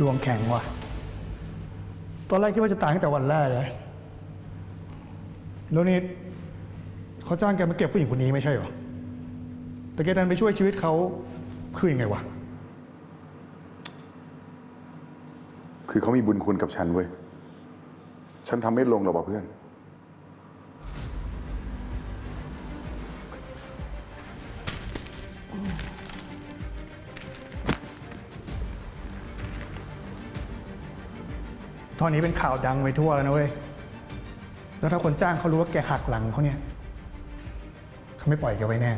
ดวงแข็งว่ะ ตอนแรกคิดว่าจะตายตั้งแต่วันแรกเลย แล้วนี่เขาจ้างแกมาเก็บผู้หญิงคนนี้ไม่ใช่เหรอ แต่แกดันไปช่วยชีวิตเขาคือยังไงวะ คือเขามีบุญคุณกับฉันเว้ย ฉันทำไม่ลงหรอกว่ะเพื่อน ตอนนี้เป็นข่าวดังไปทั่วแล้วนะเว้ย แล้วถ้าคนจ้างเขารู้ว่าแกหักหลังเขาเนี่ย เขาไม่ปล่อยแกไว้แน่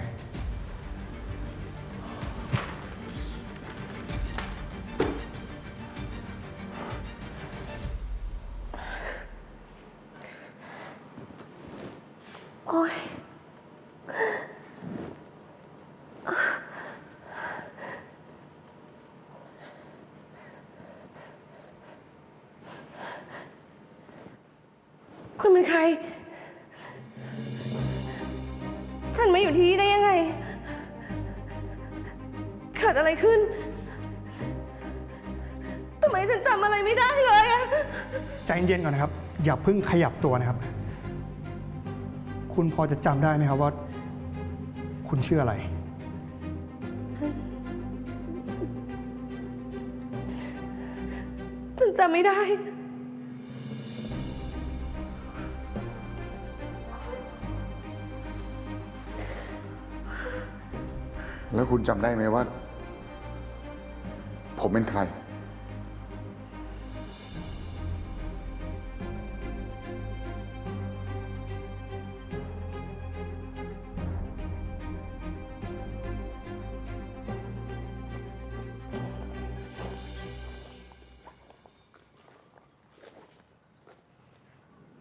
เกิดอะไรขึ้น ทำไมฉันจำอะไรไม่ได้เลยอะใจเย็นๆก่อนนะครับ อย่าเพิ่งขยับตัวนะครับ คุณพอจะจำได้ไหมครับว่า คุณชื่ออะไร ฉันจำไม่ได้ แล้วคุณจำได้ไหมว่า ผมเป็นใคร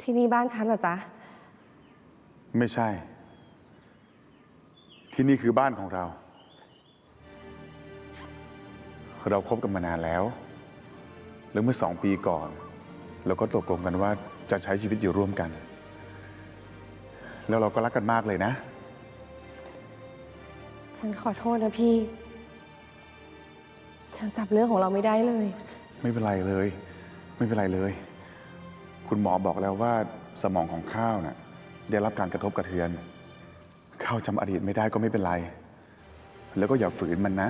ที่นี่บ้านฉันเหรอจ๊ะ ไม่ใช่ ที่นี่คือบ้านของเรา เราคบกันมานานแล้ว แล้วเมื่อสองปีก่อน เราก็ตกลงกันว่าจะใช้ชีวิตอยู่ร่วมกัน แล้วเราก็รักกันมากเลยนะ ฉันขอโทษนะพี่ ฉันจับเรื่องของเราไม่ได้เลย ไม่เป็นไรเลย ไม่เป็นไรเลย คุณหมอบอกแล้วว่าสมองของข้าวน่ะได้รับการกระทบกระเทือน ข้าวจำอดีตไม่ได้ก็ไม่เป็นไร แล้วก็อย่าฝืนมันนะ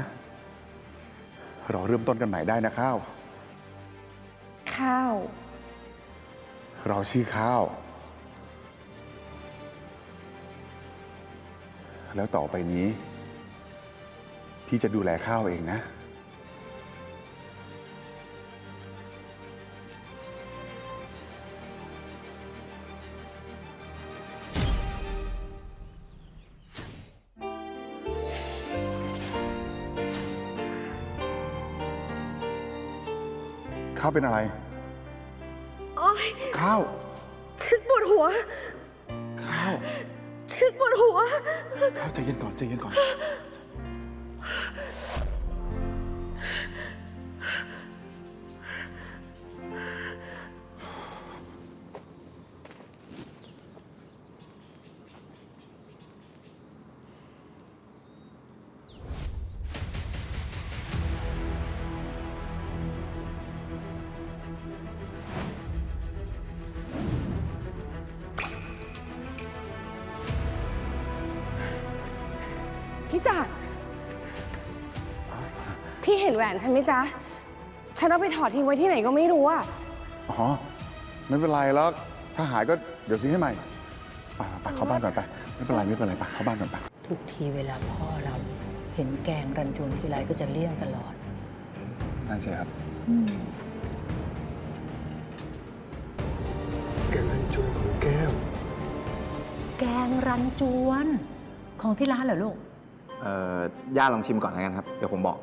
เราเริ่มต้นกันใหม่ได้นะข้าว ข้าว เราชื่อข้าว แล้วต่อไปนี้ พี่จะดูแลข้าวเองนะาวเป็นอะไร โอ๊ย ข้าว ฉันปวดหัว ข้าว ฉันปวดหัว ข้าวใจเย็นก่อนใจเย็นก่อน ห็นแหวนฉันไหมจ๊ะ ฉันเอาไปถอดทิ้งไว้ที่ไหนก็ไม่รู้อะอ๋อ ไม่เป็นไรแล้วถ้าหายก็เดี๋ยวซื้อให้ใหม่ไปไปเข้าบ้านก่อนไป ไม่เป็นไรไม่เป็นไรไปเข้าบ้านก่อนไป ทุกทีเวลาพ่อเราเห็นแกงรันจวนทีไรก็จะเลี่ยงตลอดนั่นสิครับ แกงรันจวนของแก้ว แกงรันจวน ของที่ร้านเหรอลูก เอ่อย่าลองชิมก่อนแล้วกันครับ เดี๋ยวผมบอก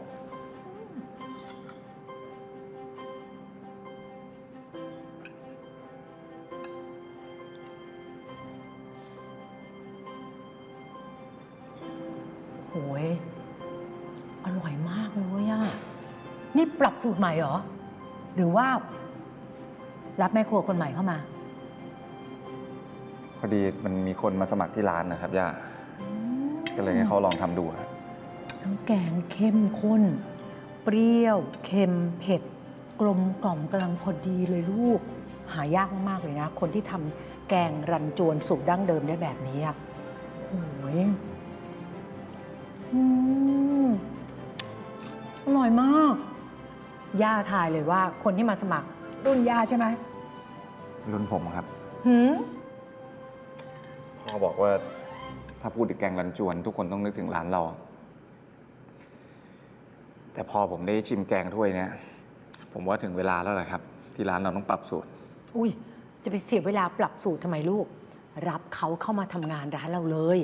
ปรับสูตรใหม่เหรอ หรือว่า รับแม่ครัวคนใหม่เข้ามา พอดีมันมีคนมาสมัครที่ร้านนะครับย่าก็เลยให้เขาลองทำดูครับทั้งแกงเข้มข้น เปรี้ยว เค็ม เผ็ด กลมกล่อมกำลังพอดีเลยลูก หายากมาก ๆ เลยนะ คนที่ทำแกงรันจวนสูตรดั้งเดิมได้แบบนี้อะโอ้ยอืมอร่อยมาก ย่าทายเลยว่าคนที่มาสมัครรุ่นย่าใช่ไหมรุ่นผมครับ หืมพ่อบอกว่าถ้าพูดถึงแกงรันจวน ทุกคนต้องนึกถึงร้านเรา แต่พอผมได้ชิมแกงถ้วยเนี้ยผมว่าถึงเวลาแล้วแหละครับ ที่ร้านเราต้องปรับสูตร อุ้ย จะไปเสียเวลาปรับสูตรทำไมลูก รับเขาเข้ามาทำงานร้านเราเลย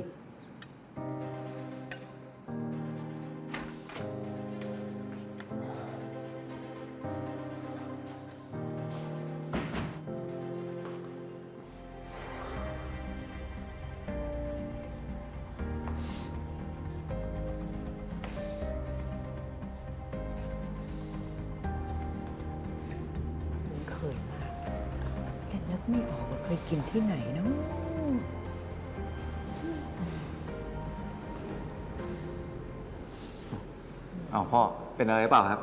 เป็นอะไรเปล่าครับ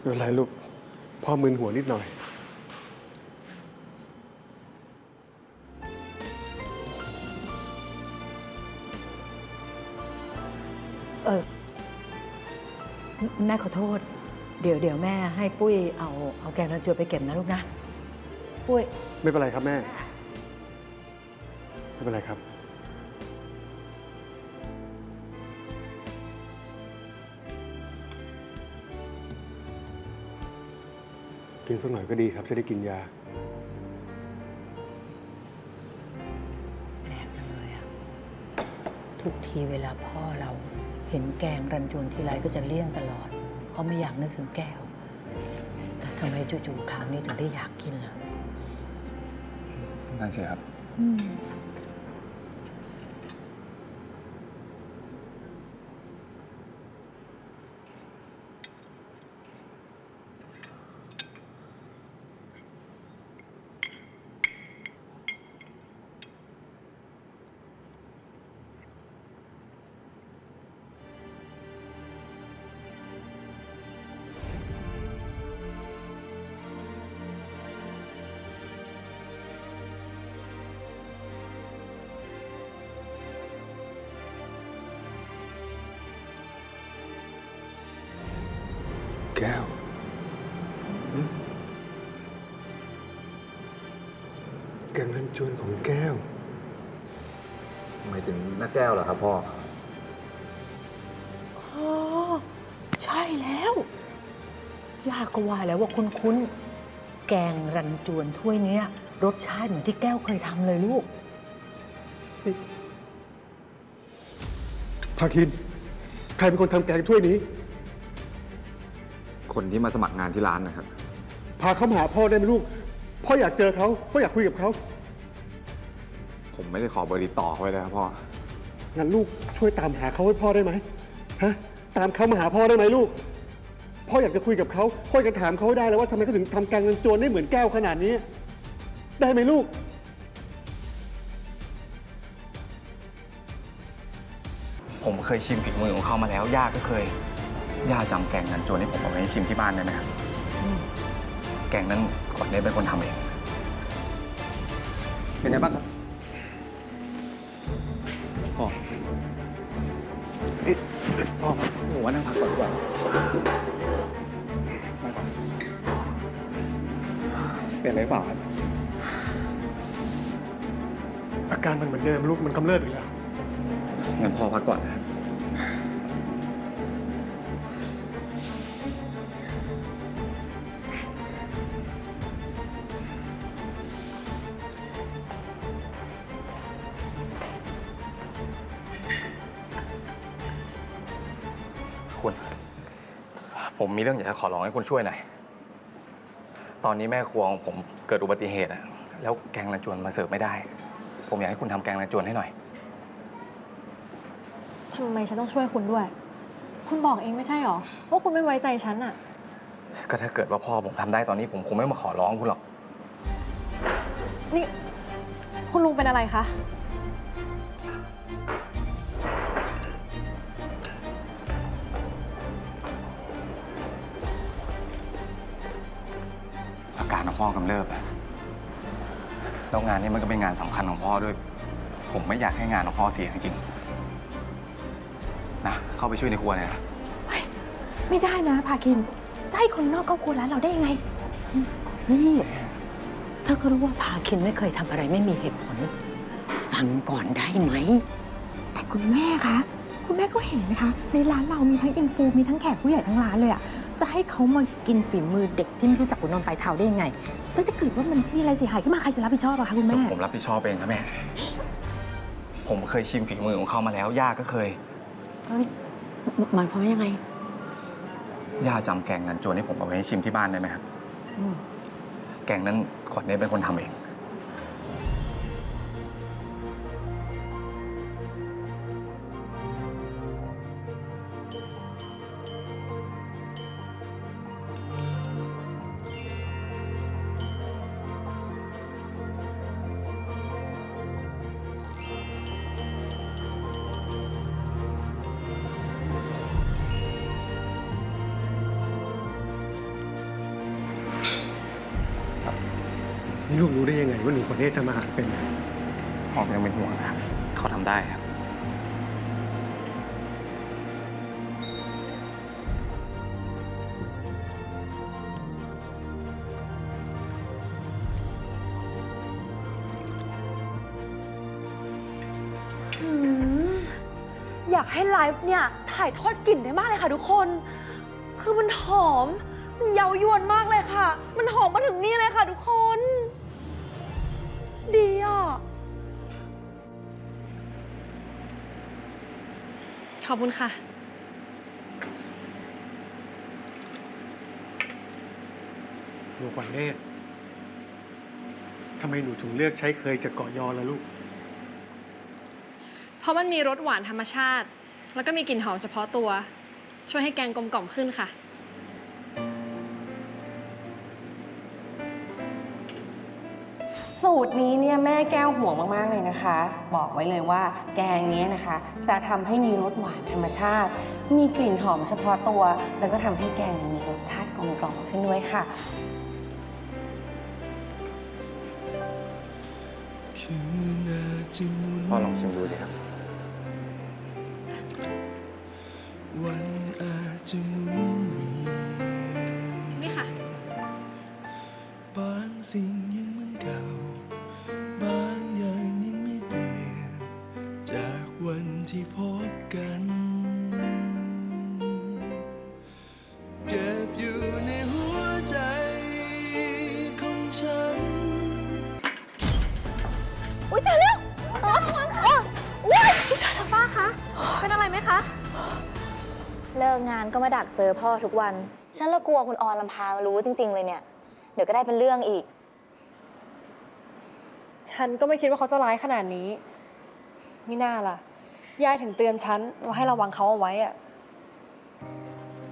ไม่เป็นไรลูก พ่อมึนหัวนิดหน่อย เออแม่ขอโทษ เดี๋ยวเดี๋ยวแม่ให้ปุ้ยเอาเอาแกงรันจวนไปเก็บนะลูกนะ ปุ้ย ไม่เป็นไรครับแม่ ไม่เป็นไรครับ กินสักหน่อยก็ดีครับ จะได้กินยา แปลกจังเลยอะทุกทีเวลาพ่อเราเห็นแกงรันจวนทีไรก็จะเลี่ยงตลอดเพราะไม่อยากนึกถึงแก้ว แต่ทำไมจู่ๆคราวนี้ถึงได้อยากกินล่ะ นั่นสิครับ อืม แก้ว แกงรันจวนของแก้ว หมายถึงแม่แก้วเหรอครับพ่อ อ๋อ ใช่แล้วยากก็ว่าแล้วว่าคุ้นๆแกงรันจวนถ้วยเนี้ย รสชาติเหมือนที่แก้วเคยทำเลยลูก ภาคิน ใครเป็นคนทำแกงถ้วยนี้ คนที่มาสมัครงานที่ร้านนะครับ พาเขามาหาพ่อได้ไหมลูก พ่ออยากเจอเขาพ่ออยากคุยกับเขา ผมไม่ได้ขอเบอร์ติดต่อเขาไว้เลยครับพ่อ งั้นลูกช่วยตามหาเขาให้พ่อได้ไหมฮะตามเขามาหาพ่อได้ไหมลูก พ่ออยากจะคุยกับเขาพ่ออยากจะถามเขาให้ได้แล้วว่าทำไมเขาถึงทำแกงเงินจวนได้เหมือนแก้วขนาดนี้ ได้ไหมลูก ผมเคยชิมฝีมือของเขามาแล้วย่าก็เคย ย่าจำแกงนันจวนให้ผมเอาไปให้ชิมที่บ้านได้ไหมครับแกงนั้นขวัญได้เป็นคนทำเอง เป็นไงบ้างครับพ่อเอ๊ะพ่อหนูว่านั่งพักก่อนดีกว่านั่งก่อนเป็นอะไรหรือเปล่าครับอาการมันเหมือนเดิมลูกมันกำเริบอีกแล้วงั้นพ่อพักก่อนนะครับ มมีเรื่องอยากจะขอร้องให้คุณช่วยหน่อย ตอนนี้แม่ครัวของผมเกิดอุบัติเหตุอะแล้วแกงรันจวนมาเสิร์ฟไม่ได้ ผมอยากให้คุณทำแกงรันจวนให้หน่อย ทำไมฉันต้องช่วยคุณด้วย คุณบอกเองไม่ใช่หรอว่าคุณไม่ไว้ใจฉันอะก็ถ้าเกิดว่าพ่อผมทำได้ตอนนี้ผมคงไม่มาขอร้องคุณหรอก นี่ คุณลุงเป็นอะไรคะ พ่อกำเริบอะแล้วงานนี้มันก็เป็นงานสำคัญของพ่อด้วย ผมไม่อยากให้งานของพ่อเสียจริงๆนะเข้าไปช่วยในครัวหน่อยนะไม่ได้นะพาคินจะให้คนนอกเข้าครัวร้านเราได้ยังไง นี่เธอก็รู้ว่าพาคินไม่เคยทำอะไรไม่มีเหตุผล ฟังก่อนได้ไหม แต่คุณแม่คะ คุณแม่ก็เห็นไหมคะ ในร้านเรามีทั้งอินฟูมีทั้งแขกผู้ใหญ่ทั้งร้านเลยอะ จะให้เขามากินฝีมือเด็กที่ไม่รู้จักหัวนอนปลายเท้าได้ยังไงแล้วถ้าเกิดว่ามันมีอะไรเสียหายขึ้นมาใครจะรับผิดชอบอะคะคุณแม่ ผมรับผิดชอบเองครับแม่ ผมเคยชิมฝีมือของเขามาแล้วย่าก็เคยเฮ้ยหมายความว่ายังไง ย่าจำแกงนันจวนให้ผมเอาไว้ให้ชิมที่บ้านได้ไหมครับ อืม แกงนั้นขวัญเนี่ยเป็นคนทำเอง นี่ลูกรู้ได้ยังไงว่าหนูคนนี้ทำอาหารเป็นผมยังเป็นห่วงนะครับเขาทำได้ครับ อืมอยากให้ไลฟ์เนี่ย ถ่ายทอดกลิ่นได้มากเลยค่ะทุกคน คือมันหอม มันเย้ายวนมากเลยค่ะ มันหอมมาถึงนี่เลยค่ะทุกคน ดีอะ ขอบคุณค่ะ หนูขวัญเนตรทำไมหนูถึงเลือกใช้เคยจากเกาะยอล่ะลูก เพราะมันมีรสหวานธรรมชาติ แล้วก็มีกลิ่นหอมเฉพาะตัว ช่วยให้แกงกลมกล่อมขึ้นค่ะ สูตรนี้เนี่ยแม่แก้วห่วงมากๆเลยนะคะ บอกไว้เลยว่าแกงเนี้ยนะคะ จะทำให้มีรสหวานธรรมชาติ มีกลิ่นหอมเฉพาะตัว แล้วก็ทำให้แกงมีรสชาติกลมกล่อมขึ้นด้วยค่ะพ่อลองชิมดูสิครับวันอาจจะหมุน มาดักเจอพ่อทุกวัน ฉันละกลัวคุณออนลำพารู้จริง ๆ เลยเนี่ย เดี๋ยวก็ได้เป็นเรื่องอีก ฉันก็ไม่คิดว่าเขาจะร้ายขนาดนี้ไม่น่าล่ะ ยายถึงเตือนฉันว่าให้ระวังเขาเอาไว้อะ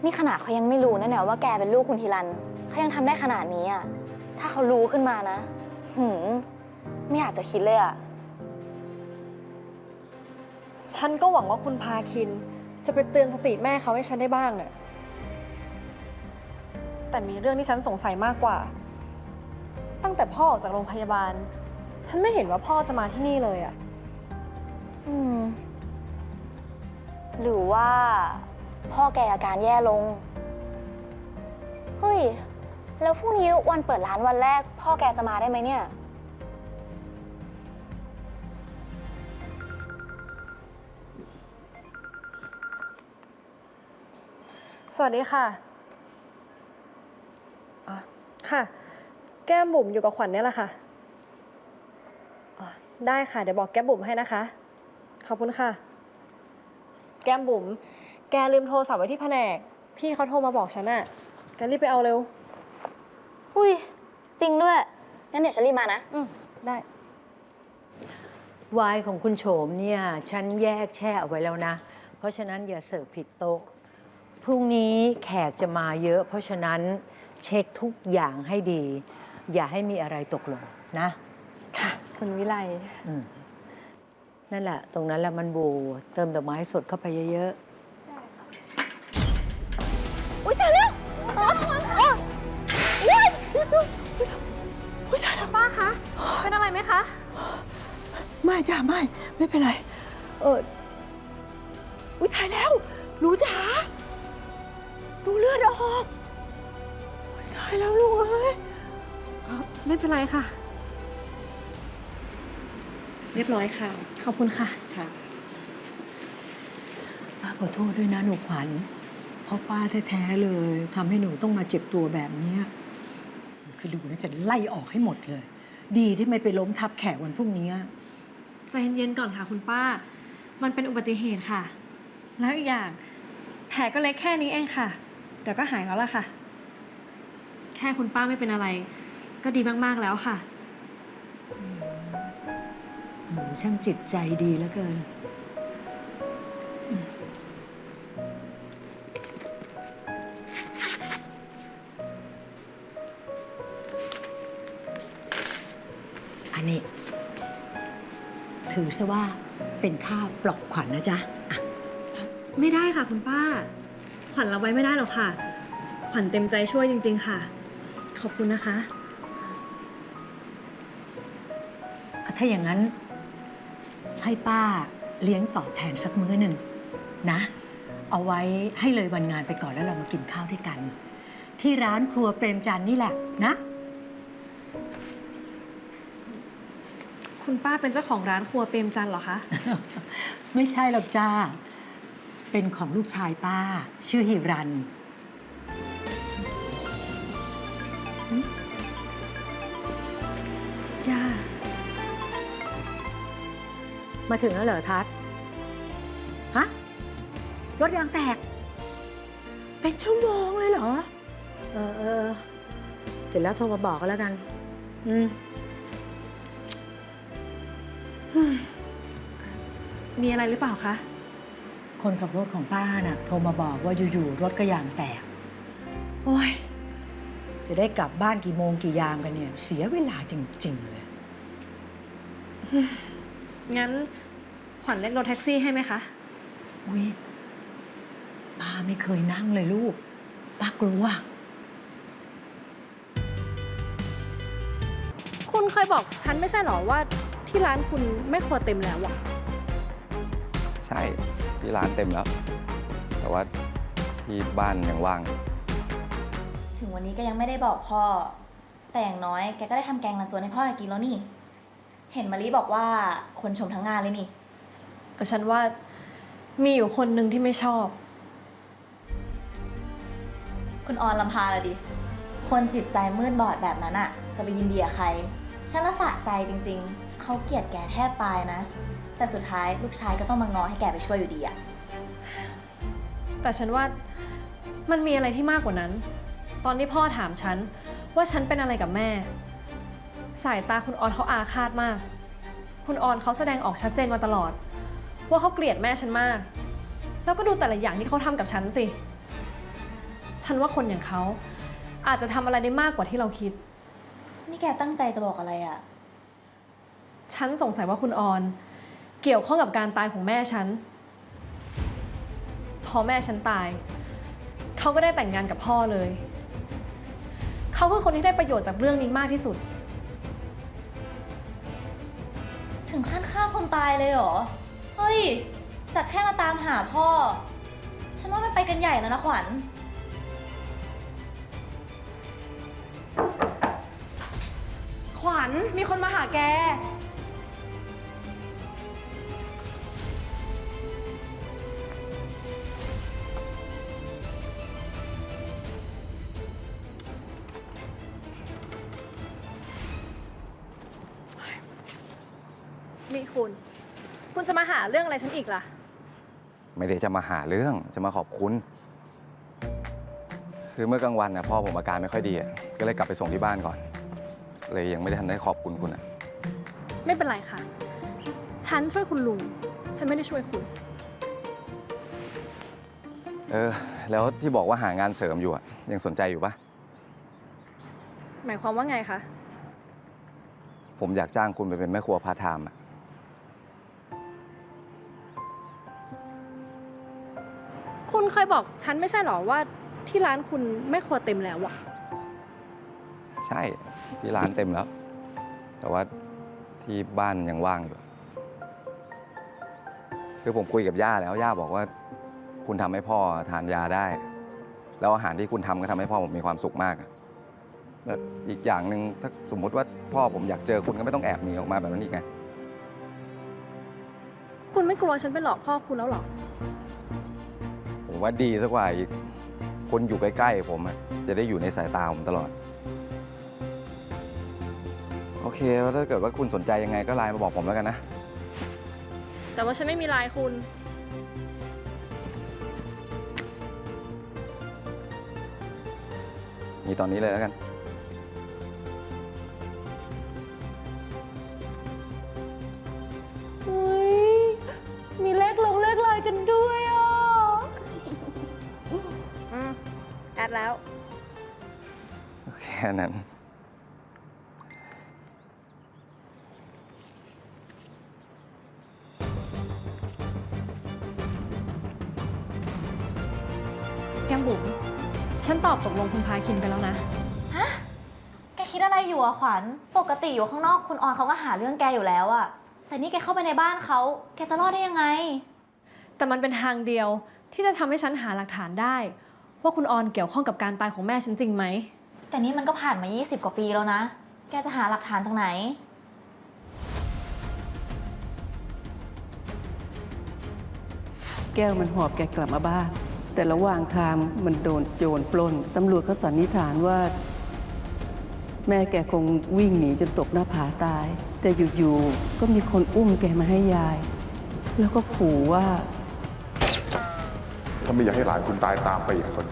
นี่ขนาดเขายังไม่รู้นะเนี่ยว่าแกเป็นลูกคุณทีรันเขายังทำได้ขนาดนี้อะ ถ้าเขารู้ขึ้นมานะ หืม ไม่อยากจะคิดเลยอะ ฉันก็หวังว่าคุณพาคิน จะไปเตือนสติแม่เขาให้ฉันได้บ้างอะแต่มีเรื่องที่ฉันสงสัยมากกว่า ตั้งแต่พ่อออกจากโรงพยาบาล ฉันไม่เห็นว่าพ่อจะมาที่นี่เลยอะอืม หรือว่าพ่อแกอาการแย่ลง เฮ้ย แล้วพรุ่งนี้วันเปิดร้านวันแรก พ่อแกจะมาได้ไหมเนี่ย สวัสดีค่ะอ๋อค่ะ แก้มบุ๋มอยู่กับขวัญเนี่ยแหละค่ะอ๋อได้ค่ะ เดี๋ยวบอกแก้มบุ๋มให้นะคะ ขอบคุณค่ะ แก้มบุ๋ม แกลืมโทรศัพท์ไว้ที่แผนก พี่เขาโทรมาบอกฉันอะแกรีบไปเอาเร็ว อุ้ย จริงด้วย งั้นเดี๋ยวฉันรีบมานะ อืมได้ ไวน์ของคุณโฉมเนี่ย ฉันแยกแช่เอาไว้แล้วนะ เพราะฉะนั้นอย่าเสิร์ฟผิดโต๊ะ พรุ่งนี้แขกจะมาเยอะ เพราะฉะนั้นเช็คทุกอย่างให้ดี อย่าให้มีอะไรตกหล่นนะ ค่ะ คุณวิไลนั่นแหละ ตรงนั้นแหละมันโบเติมดอกไม้สดเข้าไปเยอะอุ้ยตายแล้วอุ้ยอุ้ยอุ๊ยตายแล้วป้าคะ เป็นอะไรไหมคะ ไม่จ้ะไม่ ไม่เป็นไร เอออุ้ยตายแล้วหนูจ๋า ดูเลือดออกอุ๊ยตายแล้วลูกเอ้ยไม่เป็นไรค่ะ เรียบร้อยค่ะ ขอบคุณค่ะ ค่ะป้าขอโทษด้วยนะหนูขวัญเพราะป้าแท้ๆเลยทำให้หนูต้องมาเจ็บตัวแบบเนี้ยคือลูกน่าจะไล่ออกให้หมดเลย ดีที่ไม่ไปล้มทับแขกวันพรุ่งนี้ ใจเย็นๆก่อนค่ะคุณป้า มันเป็นอุบัติเหตุค่ะ แล้วอีกอย่าง แผลก็เล็กแค่นี้เองค่ะ เดี๋ยวก็หายแล้วล่ะค่ะ แค่คุณป้าไม่เป็นอะไร ก็ดีมากๆแล้วค่ะ หนูช่างจิตใจดีเหลือเกิน อันนี้ ถือซะว่าเป็นค่าปลอบขวัญนะจ๊ะอะ ไม่ได้ค่ะคุณป้า ขวัญรับไว้ไม่ได้หรอกค่ะ ขวัญเต็มใจช่วยจริง ๆ ค่ะ ขอบคุณนะคะ ถ้าอย่างนั้น ให้ป้าเลี้ยงตอบแทนสักมื้อหนึ่งนะ เอาไว้ให้เลยวันงานไปก่อนแล้วเรามากินข้าวด้วยกัน ที่ร้านครัวเปรมจันทร์นี่แหละนะ คุณป้าเป็นเจ้าของร้านครัวเปรมจันทร์เหรอคะ ไม่ใช่หรอกจ้า เป็นของลูกชายป้า ชื่อฮิรัน ย่า มาถึงแล้วเหรอทัศน์ฮะ รถยางแตก เป็นชั่วโมงเลยเหรอ เออเออ เสร็จแล้วโทรมาบอกก็แล้วกัน อืม มีอะไรหรือเปล่าคะ คนขับรถของป้าน่ะโทรมาบอกว่าอยู่ๆรถก็ยางแตก โอ้ย จะได้กลับบ้านกี่โมงกี่ยามกันเนี่ย เสียเวลาจริง ๆ เลย งั้นขวัญเรียกรถแท็กซี่ให้ไหมคะ อุ้ยป้าไม่เคยนั่งเลยลูก ป้ากลัว คุณเคยบอกฉันไม่ใช่เหรอว่าที่ร้านคุณไม่ครัวเต็มแล้วอะใช่ ที่ร้านเต็มแล้ว แต่ว่าที่บ้านยังว่างอยู่ถึงวันนี้แกยังไม่ได้บอกพ่อ แต่อย่างน้อยแกก็ได้ทำแกงรันจวนให้พ่อแกกินแล้วนี่ เห็นมารีบอกว่าคนชมทั้งงานเลยนี่ แต่ฉันว่ามีอยู่คนหนึ่งที่ไม่ชอบ คุณออนลำพาเลยดิ คนจิตใจมืดบอดแบบนั้นอะจะไปยินดีกับใคร ฉันละสะใจจริงๆ เขาเกลียดแกแทบตายนะ แต่สุดท้ายลูกชายก็ต้องมางอให้แกไปช่วยอยู่ดีอะแต่ฉันว่ามันมีอะไรที่มากกว่านั้น ตอนที่พ่อถามฉัน ว่าฉันเป็นอะไรกับแม่ สายตาคุณออนเขาอาฆาตมาก คุณออนเขาแสดงออกชัดเจนมาตลอด ว่าเขาเกลียดแม่ฉันมาก แล้วก็ดูแต่ละอย่างที่เขาทำกับฉันสิ ฉันว่าคนอย่างเขาอาจจะทำอะไรได้มากกว่าที่เราคิด นี่แกตั้งใจจะบอกอะไรอะฉันสงสัยว่าคุณออน เกี่ยวข้องกับการตายของแม่ฉัน พอแม่ฉันตาย เขาก็ได้แต่งงานกับพ่อเลย เขาคือคนที่ได้ประโยชน์จากเรื่องนี้มากที่สุด ถึงขั้นฆ่าคนตายเลยเหรอ เฮ้ย จากแค่มาตามหาพ่อ ฉันว่ามันไปกันใหญ่แล้วนะขวัญ ขวัญมีคนมาหาแก นี่คุณ คุณจะมาหาเรื่องอะไรฉันอีกล่ะ ไม่ได้จะมาหาเรื่องจะมาขอบคุณ คือเมื่อกลางวันนะพ่อผมอาการไม่ค่อยดีอะก็เลยกลับไปส่งที่บ้านก่อน เลยยังไม่ได้ทันได้ขอบคุณคุณอะไม่เป็นไรค่ะ ฉันช่วยคุณลุง ฉันไม่ได้ช่วยคุณ เออ แล้วที่บอกว่าหางานเสริมอยู่อะยังสนใจอยู่ปะหมายความว่าไงคะ ผมอยากจ้างคุณไปเป็นแม่ครัวพาร์ทไทม์อะ คุณเคยบอกฉันไม่ใช่หรอว่าที่ร้านคุณไม่ครัวเต็มแล้วอะใช่ที่ร้านเต็มแล้ว แต่ว่าที่บ้านยังว่างอยู่ คือผมคุยกับย่าแล้วย่าบอกว่า คุณทำให้พ่อทานยาได้ แล้วอาหารที่คุณทำก็ทำให้พ่อผมมีความสุขมากอะแล้วอีกอย่างหนึ่งถ้าสมมุติว่าพ่อผมอยากเจอคุณก็ไม่ต้องแอบหนีออกมาแบบนั้นอีกไง คุณไม่กลัวฉันไปหลอกพ่อคุณแล้วเหรอผม ว่าดีสักกว่าอีกคนอยู่ใกล้ๆผมอะจะได้อยู่ในสายตาผมตลอด โอเคแล้วถ้าเกิดว่าคุณสนใจยังไงก็ไลน์มาบอกผมแล้วกันนะ แต่ว่าฉันไม่มีไลน์คุณ มีตอนนี้เลยแล้วกันเฮ้ยมีเลขลงเลขลายกันด้วย แอดแล้ว แค่นั้น แก้มบุ๋มฉันตอบตกลงคุณพาคินไปแล้วนะ ฮะ แกคิดอะไรอยู่อะขวัญ ปกติอยู่ข้างนอกคุณออนเขาก็หาเรื่องแกอยู่แล้วอะแต่นี่แกเข้าไปในบ้านเขา แกจะรอดได้ยังไง แต่มันเป็นทางเดียวที่จะทำให้ฉันหาหลักฐานได้ ว่าคุณออนเกี่ยวข้องกับการตายของแม่ฉันจริงไหม แต่นี่มันก็ผ่านมา 20 กว่าปีแล้วนะ แกจะหาหลักฐานจากไหน แก้วมันหอบแกกลับมาบ้าน แต่ระหว่างทางมันโดนโจรปล้น ตำรวจเขาสันนิษฐานว่า แม่แกคงวิ่งหนีจนตกหน้าผาตาย แต่อยู่ๆก็มีคนอุ้มแกมาให้ยาย แล้วก็ขู่ว่า ถ้าไม่อยากให้หลานคุณตายตามไปอีกคน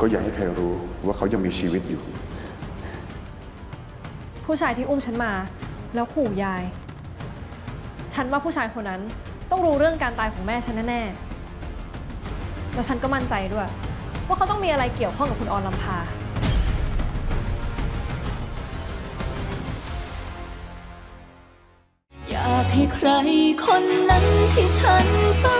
ก็อย่าให้ใครรู้ว่าเขายังมีชีวิตอยู่ ผู้ชายที่อุ้มฉันมา แล้วขู่ยาย ฉันว่าผู้ชายคนนั้นต้องรู้เรื่องการตายของแม่ฉันแน่ๆ แล้วฉันก็มั่นใจด้วย ว่าเขาต้องมีอะไรเกี่ยวข้องกับคุณออนลำพา อยากให้ใครคนนั้นที่ฉันเฝ้า